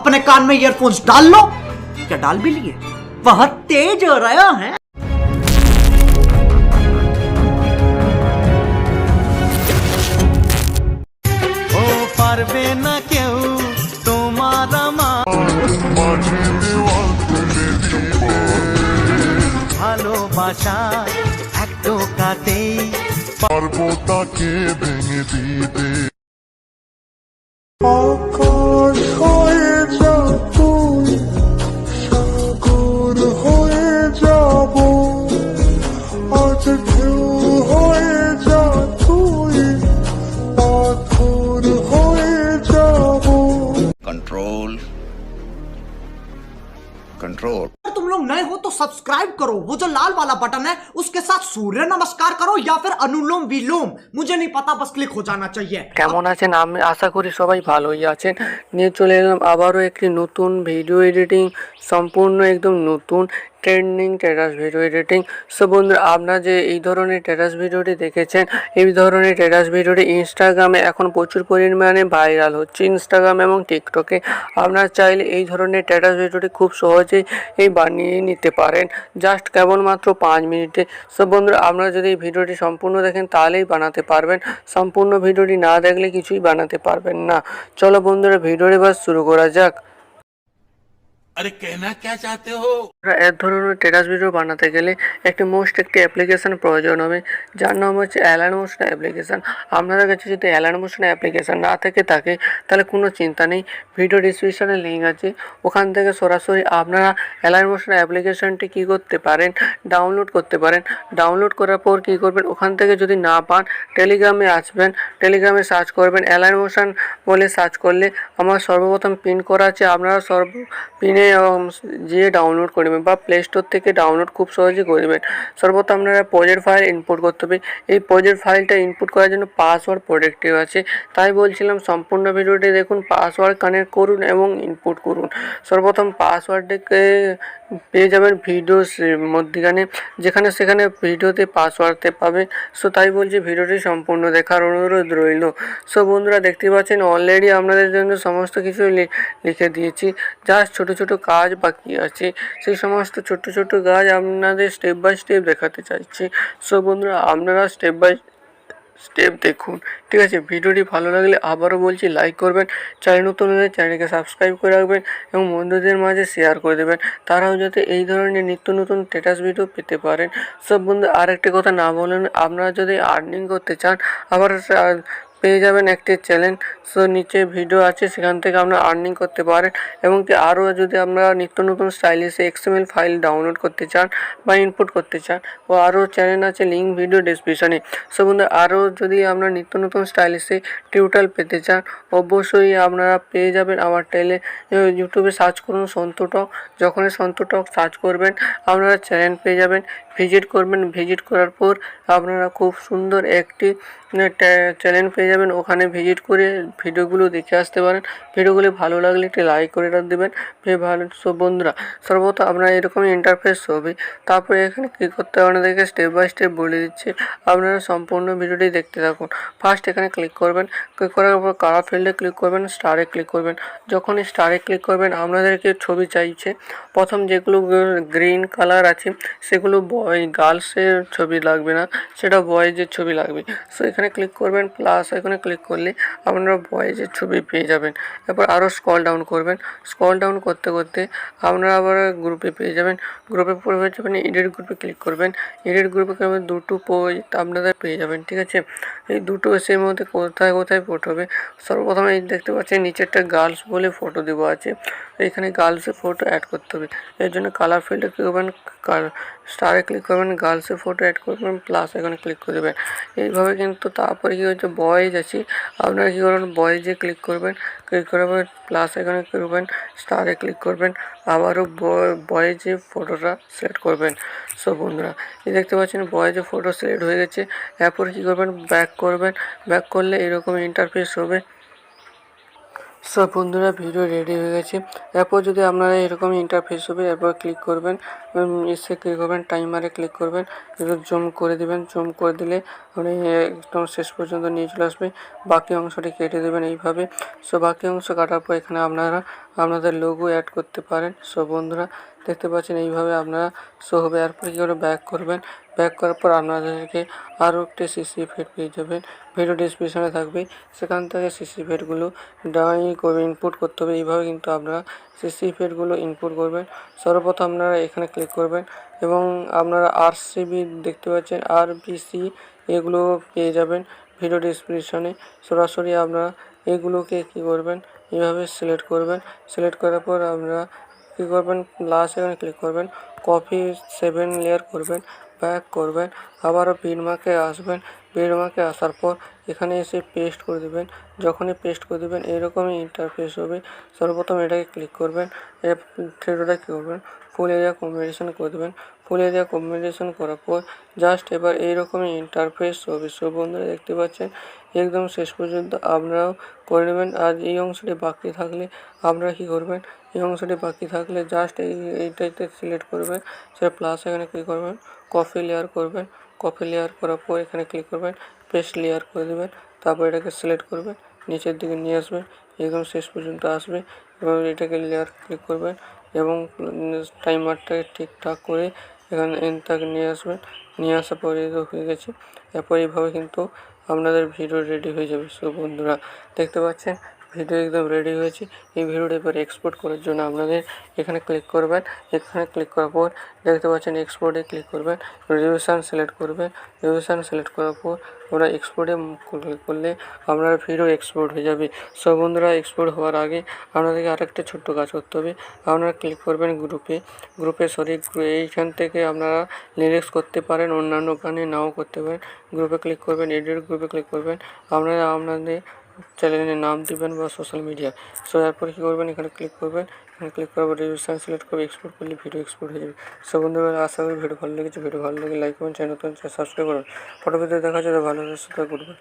अपने कान में ईयरफोन्स डाल लो क्या डाल भी लिए बहुत तेज हो रहा है ও পারবে না কেউ তোমার আমার মাঝে দেওয়াল তুলে দিব ভালোবাসা এক টোকাতেই পারবো তাকে ভেঙে দিতে सब्सक्राइब करो वो जो लाल वाला बटन है उसके साथ सूर्य नमस्कार करो या फिर अनुलोम विलोम मुझे नहीं पता बस क्लिक हो जाना चाहिए কেমন আছেন আমি আশা করি সবাই ভালোই আছেন নিয়ে চলে এলাম আবারও একটি নতুন ভিডিও এডিটিং সম্পূর্ণ একদম নতুন trending terrace video editing so বন্ধুরা, আপনারা যে এই ধরনের টেরাস ভিডিওটি দেখেছেন, এই ধরনের টেরাস ভিডিওটি ইনস্টাগ্রামে এখন প্রচুর পরিমাণে ভাইরাল হচ্ছে ইনস্টাগ্রাম এবং টিকটকে আপনারা চাইলে এই ধরনের টেরাস ভিডিওটি খুব সহজেই এই বানিয়ে নিতে পারেন জাস্ট কেবলমাত্র পাঁচ মিনিটে। সো বন্ধুরা, আপনারা যদি এই ভিডিওটি সম্পূর্ণ দেখেন, তাহলেই বানাতে পারবেন। সম্পূর্ণ ভিডিওটি না দেখলে কিছুই বানাতে পারবেন না। চলো বন্ধুরা ভিডিওটি এবার শুরু করা যাক। আরে কেনা কে চাতে হো এক ধরনের স্ট্যাটাস ভিডিও বানাতে গেলে একটি মোস্ট একটি অ্যাপ্লিকেশন প্রয়োজন হবে। যার নাম হচ্ছে অ্যালান মোশন অ্যাপ্লিকেশন আপনাদের কাছে যদি অ্যালান মোশন অ্যাপ্লিকেশন না থেকে থাকে, তাহলে কোনো চিন্তা নেই। ভিডিও ডিসক্রিপশনে লিঙ্ক আছে। ওখান থেকে সরাসরি আপনারা অ্যালান মোশন অ্যাপ্লিকেশনটি কী করতে পারেন ডাউনলোড করতে পারেন। ডাউনলোড করার পর কী করবেন, ওখান থেকে যদি না পান টেলিগ্রামে আসবেন। টেলিগ্রামে সার্চ করবেন অ্যালান মোশন বলে সার্চ করলে আমার সর্বপ্রথম পিন করা আছে। আপনারা সর্ব পিনে যেয়ে ডাউনলোড করবেন বা প্লে স্টোর থেকে ডাউনলোড খুব সহজে করবেন। সর্বপ্রথম আপনারা প্রজেক্ট ফাইল ইনপুট করতে হবে। এই প্রজেক্ট ফাইলটা ইনপুট করার জন্য পাসওয়ার্ড প্রোটেক্টিভ আছে। তাই বলছিলাম, সম্পূর্ণ ভিডিওটি দেখুন পাসওয়ার্ড কানেক্ট করুন এবং ইনপুট করুন। সর্বপ্রথম পাসওয়ার্ডটিকে পেয়ে যাবেন ভিডিও মধ্যখানে, যেখানে সেখানে ভিডিওতে পাসওয়ার্ডতে পাবে সো তাই বলছি, ভিডিওটি সম্পূর্ণ দেখার অনুরোধ রইল। সো বন্ধুরা, দেখতে পাচ্ছেন অলরেডি আপনাদের জন্য সমস্ত কিছু লিখে দিয়েছি। জাস্ট ছোট ছোট কাজ বাকি আছে। সেই সমস্ত ছোট ছোট কাজ আপনাদের স্টেপ বাই স্টেপ দেখাতে চাইছি। সো বন্ধুরা, আপনারা স্টেপ বাই স্টেপ দেখুন, ঠিক আছে? ভিডিওটি ভালো লাগলে আবারও বলছি লাইক করবেন চ্যানেল নতুন হলে চ্যানেলকে সাবস্ক্রাইব করে রাখবেন এবং বন্ধুদের মাঝে শেয়ার করে দেবেন। তারাও যাতে এই ধরনের নিত্য নতুন স্ট্যাটাস ভিডিও পেতে পারেন। সব বন্ধু আরেকটি কথা না বলেন আপনারা যদি আর্নিং করতে চান, আবার পেয়ে যাবেন একটি চ্যানেল সো নিচে ভিডিও আছে, সেখান থেকে আপনারা আর্নিং করতে পারেন এবং কি আরও যদি আপনারা নিত্য নতুন স্টাইলিশে এক্সএমএল ফাইল ডাউনলোড করতে চান বা ইনপুট করতে চান, ও আরও চ্যানেল আছে লিঙ্ক ভিডিও ডিসক্রিপশনে সো বন্ধু, আরও যদি আপনারা নিত্য নতুন স্টাইলিশে টিউটাল পেতে চান, অবশ্যই আপনারা পেয়ে যাবেন আমার টেলে ইউটিউবে সার্চ করুন সন্তুটক যখনই সন্তুটক সার্চ করবেন, আপনারা চ্যানেল পেয়ে যাবেন ভিজিট করবেন। ভিজিট করার পর আপনারা খুব সুন্দর একটি চ্যানেল পেয়ে যাবেন, ওখানে ভিজিট করে ভিডিওগুলো দেখে আসতে পারেন। ভিডিওগুলি ভালো লাগলে একটি লাইক করে দেবেন। ভালো। সব বন্ধুরা সর্বত আপনার এরকমই ইন্টারফেস হবে তারপরে এখানে কী করতে হবে আপনাদেরকে স্টেপ বাই স্টেপ বলে দিচ্ছি। আপনারা সম্পূর্ণ ভিডিওটি দেখতে থাকুন। ফার্স্ট এখানে ক্লিক করবেন। ক্লিক করার পর কারা ফিল্ডে ক্লিক করবেন স্টারে ক্লিক করবেন। যখনই স্টারে ক্লিক করবেন, আপনাদেরকে ছবি চাইছে। প্রথম যেগুলো গ্রিন কালার আছে, সেগুলো বয় গার্লসের ছবি লাগবে না। সেটা বয়েজের ছবি লাগবে। সো এখানে ক্লিক করবেন প্লাস এখানে ক্লিক করলে আপনারা বয়েজের ছবি পেয়ে যাবেন। এরপর আরও স্কল ডাউন করবেন। স্কল ডাউন করতে করতে আপনারা আবার গ্রুপে পেয়ে যাবেন। গ্রুপে পরে হয়ে যাবেন এডিট গ্রুপে ক্লিক করবেন। এডিট গ্রুপে করবেন, দুটো পোস্ট আপনাদের পেয়ে যাবেন, ঠিক আছে? এই দুটো এসের মধ্যে কোথায় কোথায় ফটো হবে? সর্বপ্রথমে এই দেখতে পাচ্ছেন, নিচেরটা গার্লস বলে ফটো দেওয়া আছে। এখানে গার্লসের ফটো অ্যাড করতে হবে। এর জন্য কালার ফিল্ডে কী করবেন স্টারে ক্লিক করবেন গার্লসের ফটো অ্যাড করবেন প্লাস এখানে ক্লিক করে দেবেন। এইভাবে কিন্তু তারপরে কী হচ্ছে বয়েজ আছে আপনারা কী করবেন? বয়েজে ক্লিক করবেন। ক্লিক করার প্লাস এখানে করবেন স্টারে ক্লিক করবেন, আবারও বয়েজে ফটোটা সিলেক্ট করবেন। সো বন্ধুরা, এই দেখতে পাচ্ছেন বয়েজে ফটো সিলেক্ট হয়ে গেছে। এরপর কী করবেন? ব্যাক করবেন। ব্যাক করলে এরকম ইন্টারফেস হবে। সব বন্ধুরা, ভিডিও রেডি হয়ে গেছে। এরপর যদি আপনারা এরকম ইন্টারফেস হবে, এরপর ক্লিক করবেন। এসে ক্লিক করবেন টাইমারে ক্লিক করবেন। একটু জুম করে দিবেন। জুম করে দিলে আপনি একদম শেষ পর্যন্ত নিয়ে চলে আসবে। বাকি অংশটি কেটে দেবেন এইভাবে। সো বাকি অংশ কাটার পর এখানে আপনারা, আপনাদের লোগো অ্যাড করতে পারেন। সব বন্ধুরা দেখতে পাচ্ছেন, এইভাবে আপনারা শো হবে এরপর কী করে ব্যাক করবেন। ব্যাক করার পর আপনাদেরকে আরও একটি সিসি ইফেক্ট পেয়ে যাবেন। ভিডিও ডিসক্রিপশনে থাকবে। সেখান থেকে সিসি ইফেক্টগুলো ডাই করবে ইনপুট করতে হবে। এইভাবে কিন্তু আপনারা সিসি ইফেক্টগুলো ইনপুট করবেন। সর্বপ্রথম আপনারা এখানে ক্লিক করবেন এবং আপনারা আর দেখতে পাচ্ছেন আর এগুলো পেয়ে যাবেন ভিডিও ডিসক্রিপশনে সরাসরি আপনারা এগুলোকে কী করবেন? এভাবে সিলেক্ট করবেন। সিলেক্ট করার পর আপনারা কী করবেন লাস্ট এখানে ক্লিক করবেন কপি সেভেন লেয়ার করবেন ব্যাক করবেন, আবারও বিনমাকে আসবেন বিনমাকে আসার পর এখানে এসে পেস্ট করে দেবেন, যখনই পেস্ট করে দেবেন এরকমই ইন্টারফেস হবে। সর্বপ্রথম এটাকে ক্লিক করবেন এর থ্রেডোটা কী করবেন? ফুল এরিয়া কম্বিনেশন করে দেবেন ফুল এরিয়া কম্বিনেশন করার পর জাস্ট এবার এইরকমই ইন্টারফেস সব বন্ধুরা দেখতে পাচ্ছেন, একদম শেষ পর্যন্ত আপনারাও করে নেবেন। আর এই অংশটি বাকি থাকলে আপনারা কী করবেন? এই অংশটি বাকি থাকলে জাস্ট এই, এইটাতে সিলেক্ট করবেন। সেটা প্লাস এখানে ক্লিক করবেন কফি লেয়ার করবেন। কফি লেয়ার করার পর এখানে ক্লিক করবেন পেস্ট লেয়ার করে দেবেন। তারপর এটাকে সিলেক্ট করবেন। নিচের দিকে নিয়ে আসবেন একদম শেষ পর্যন্ত আসবে। এবং এটাকে লেয়ার ক্লিক করবেন এবং টাইমারটাকে ঠিকঠাক করে এখানে এন তাকে নিয়ে আসবেন নিয়ে আসার পরে হয়ে গেছে। এরপর এইভাবে কিন্তু আপনাদের ভিডিও রেডি হয়ে যাবে। সো বন্ধুরা, দেখতে পাচ্ছেন? ভিডিও একদম রেডি হয়েছে। এই ভিডিওটা এবার এক্সপোর্ট করার জন্য আপনাদের এখানে ক্লিক করবেন। এখানে ক্লিক করার পর দেখতে পাচ্ছেন এক্সপোর্টে ক্লিক করবেন। রেজলিউশন সিলেক্ট করবেন। রেজলিউশন সিলেক্ট করার পর আমরা এক্সপোর্টে ক্লিক করলে আপনার ভিডিও এক্সপোর্ট হয়ে যাবে। সব বন্ধুরা এক্সপোর্ট হওয়ার আগে আপনাদেরকে আরেকটা ছোট্ট কাজ করতে হবে। আপনারা ক্লিক করবেন গ্রুপে গ্রুপে সরি এইখান থেকে আপনারা লিরিক্স করতে পারেন, অন্যান্য গানে নাও করতে পারেন। গ্রুপে ক্লিক করবেন এডিট গ্রুপে ক্লিক করবেন। আপনারা আপনাদের চ্যানেলের নাম দেবেন বা সোশ্যাল মিডিয়া সো এরপর কী করবেন? এখানে ক্লিক করবেন। এখানে ক্লিক করার পর রেজিস্ট্রেশন সিলেক্ট করবে এক্সপোর্ট করলে ভিডিও এক্সপোর্ট হয়ে যাবে। সো বন্ধুরা আশা করি ভিডিও ভালো লেগেছে। ভিডিও ভালো লাগে লাইক করুন চ্যানেল সাবস্ক্রাইব করুন। পরবর্তীতে দেখা যাবে ভালো সুস্থ করবেন